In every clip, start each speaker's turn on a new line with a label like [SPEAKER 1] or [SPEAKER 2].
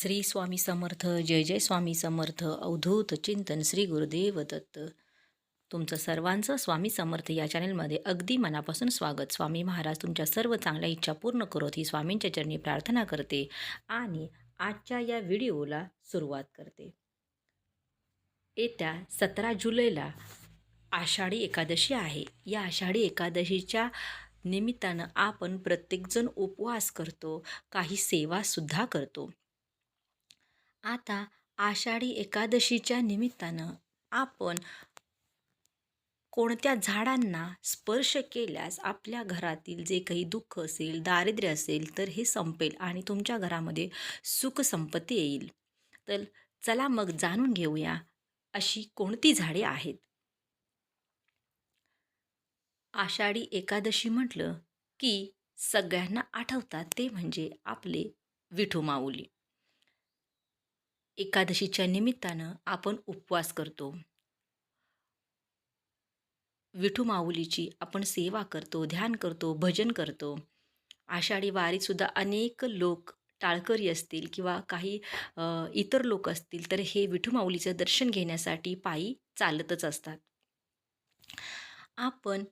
[SPEAKER 1] श्री स्वामी समर्थ जय जय स्वामी समर्थ अवधूत चिंतन श्री गुरुदेव दत्त. तुमचं सर्वांचं स्वामी समर्थ या चॅनलमध्ये अगदी मनापासून स्वागत. स्वामी महाराज तुमच्या सर्व चांगल्या इच्छा पूर्ण करोत ही स्वामींच्या चरणी प्रार्थना करते आणि आजच्या या व्हिडिओला सुरुवात करते. येत्या सतरा जुलैला आषाढी एकादशी आहे. या आषाढी एकादशीच्या निमित्तानं आपण प्रत्येकजण उपवास करतो काही सेवासुद्धा करतो. आता आषाढी एकादशीच्या निमित्तानं आपण कोणत्या झाडांना स्पर्श केल्यास आपल्या घरातील जे काही दुःख असेल दारिद्र्य असेल तर हे संपेल आणि तुमच्या घरामध्ये सुखसंपत्ती येईल. तर चला मग जाणून घेऊया अशी कोणती झाडे आहेत. आषाढी एकादशी म्हटलं की सगळ्यांना आठवतात ते म्हणजे आपले विठू माऊली. एकादशीच्या निमित्तानं आपण उपवास करतो. विठू माऊलीची आपण सेवा करतो ध्यान करतो भजन करतो. आषाढी वारीतसुद्धा अनेक लोक टाळकरी असतील किंवा काही इतर लोक असतील तर हे विठू माऊलीचं दर्शन घेण्यासाठी पायी चालतच असतात. आपण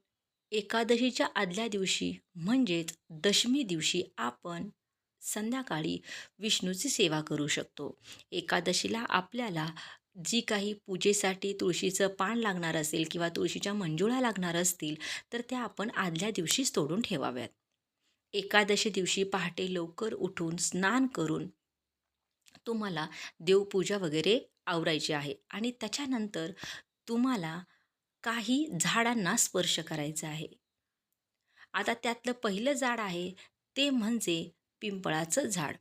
[SPEAKER 1] एकादशीच्या आदल्या दिवशी म्हणजेच दशमी दिवशी आपण संध्याकाळी विष्णूची सेवा करू शकतो. एकादशीला आपल्याला जी काही पूजेसाठी तुळशीचं पान लागणार असेल किंवा तुळशीच्या मंजुळा लागणार असतील तर त्या आपण आदल्या दिवशीच तोडून ठेवाव्यात. एकादशी दिवशी पहाटे लवकर उठून स्नान करून तुम्हाला देवपूजा वगैरे आवरायची आहे आणि त्याच्यानंतर तुम्हाला काही झाडांना स्पर्श करायचा आहे. आता त्यातलं पहिलं झाड आहे ते म्हणजे पिंपळाचं झाड.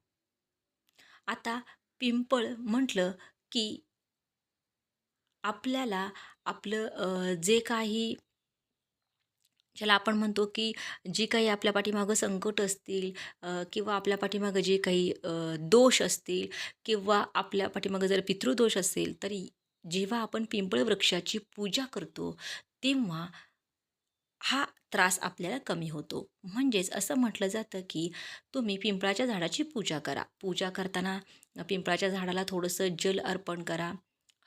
[SPEAKER 1] आता पिंपळ म्हटलं की आपल्याला आपलं जे काही ज्याला आपण म्हणतो की जी काही आपल्या पाठीमागं संकट असतील किंवा आपल्या पाठीमागं जे काही दोष असतील किंवा आपल्या पाठीमागं जर पितृदोष असेल तरी जेव्हा आपण पिंपळ वृक्षाची पूजा करतो तेव्हा हा त्रास आपल्याला कमी होतो. म्हणजेच असं म्हटलं जातं की तुम्ही पिंपळाच्या झाडाची पूजा करा. पूजा करताना पिंपळाच्या झाडाला थोडंसं जल अर्पण करा.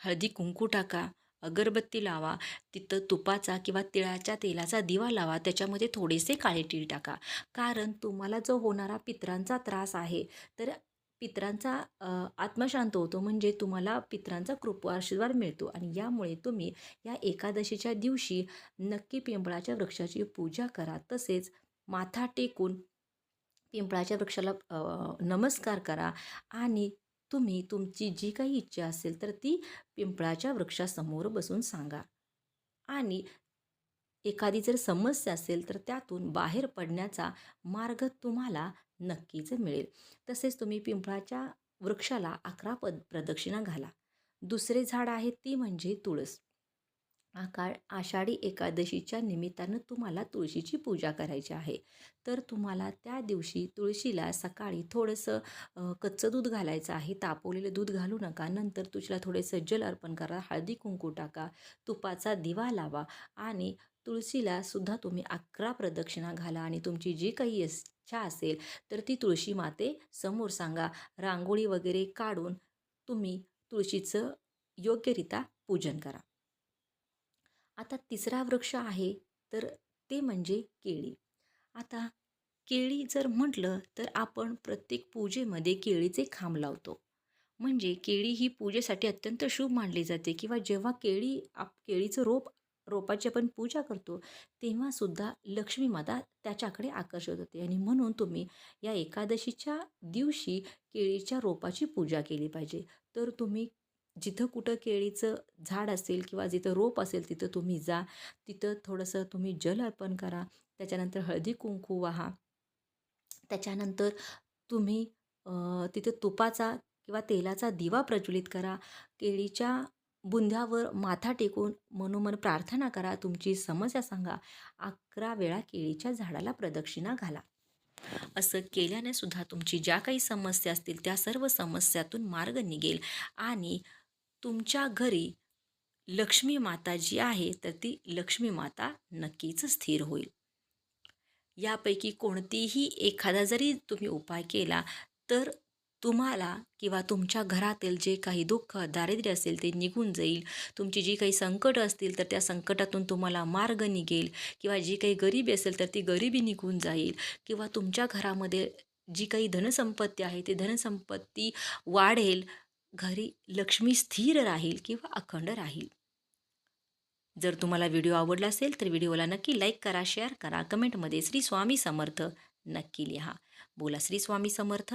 [SPEAKER 1] हळदी कुंकू टाका. अगरबत्ती लावा. तिथं तुपाचा किंवा तिळाच्या तेलाचा दिवा लावा. त्याच्यामध्ये थोडेसे काळे तीळ टाका. कारण तुम्हाला जो होणारा पित्रांचा त्रास आहे तर पित्रांचा आत्मशांत होतो. म्हणजे तुम्हाला पित्रांचा कृप आशीर्वाद मिळतो. आणि यामुळे तुम्ही या एकादशीच्या दिवशी नक्की पिंपळाच्या वृक्षाची पूजा करा. तसेच माथा टेकून पिंपळाच्या वृक्षाला नमस्कार करा. आणि तुम्ही तुमची जी काही इच्छा असेल तर ती पिंपळाच्या वृक्षासमोर बसून सांगा. आणि एखादी जर समस्या असेल तर त्यातून बाहेर पडण्याचा मार्ग तुम्हाला नक्कीच मिळेल. तसेच तुम्ही पिंपळाच्या वृक्षाला अकरा पद प्रदक्षिणा घाला. दुसरे झाड आहे ती म्हणजे तुळस. आकाळ आषाढी एकादशीच्या निमित्तानं तुम्हाला तुळशीची पूजा करायची आहे. तर तुम्हाला त्या दिवशी तुळशीला सकाळी थोडंसं कच्चं दूध घालायचं आहे. तापवलेलं दूध घालू नका. नंतर तुळशीला थोडेसं जल अर्पण करा. हळदी कुंकू टाका. तुपाचा दिवा लावा आणि तुळशीला सुद्धा तुम्ही अकरा प्रदक्षिणा घाला आणि तुमची जी काही इच्छा असेल तर ती तुळशी माते समोर सांगा. रांगोळी वगैरे काढून तुम्ही तुळशीचं योग्यरित्या पूजन करा. आता तिसरा वृक्ष आहे तर ते म्हणजे केळी. आता केळी जर म्हटलं तर आपण प्रत्येक पूजेमध्ये केळीचे खांब लावतो. म्हणजे केळी ही पूजेसाठी अत्यंत शुभ मानली जाते किंवा जेव्हा केळी आप केळीचं रोप रोपाची आपण पूजा करतो तेव्हासुद्धा लक्ष्मी माता त्याच्याकडे आकर्षित होते. आणि म्हणून तुम्ही या एकादशीच्या दिवशी केळीच्या रोपाची पूजा केली पाहिजे. तर तुम्ही जिथं कुठं केळीचं झाड असेल किंवा जिथं रोप असेल तिथं तुम्ही जा. तिथं थोडंसं तुम्ही जल अर्पण करा. त्याच्यानंतर हळदी कुंकू वाहा. त्याच्यानंतर तुम्ही तिथं तिथे तुपाचा किंवा तेलाचा दिवा प्रज्वलित करा. केळीच्या बुंध्यावर माथा टेकून मनोमन प्रार्थना करा तुमची समस्या सांगा. अकरा वेळा केळीच्या झाडाला प्रदक्षिणा घाला. असं केल्याने सुद्धा तुमची ज्या काही समस्या असतील त्या सर्व समस्यातून मार्ग निघेल. आणि तुमच्या घरी लक्ष्मी माता जी आहे तर ती लक्ष्मी माता नक्कीच स्थिर होईल. यापैकी कोणतीही एखादा जरी तुम्ही उपाय केला तर तुम्हाला किंवा तुमच्या घरातील जे काही दुःख दारिद्र्य असेल ते निघून जाईल. तुमची जी काही संकटं असतील तर त्या संकटातून तुम्हाला मार्ग निघेल किंवा जी काही गरिबी असेल तर ती गरिबी निघून जाईल. किंवा तुमच्या घरामध्ये जी काही धनसंपत्ती आहे ती धनसंपत्ती वाढेल. घरी लक्ष्मी स्थिर राहील किंवा अखंड राहील. जर तुम्हाला व्हिडिओ आवडला असेल तर व्हिडिओला नक्की लाईक करा शेअर करा. कमेंटमध्ये श्री स्वामी समर्थ नक्की लिहा. बोला श्री स्वामी समर्थ.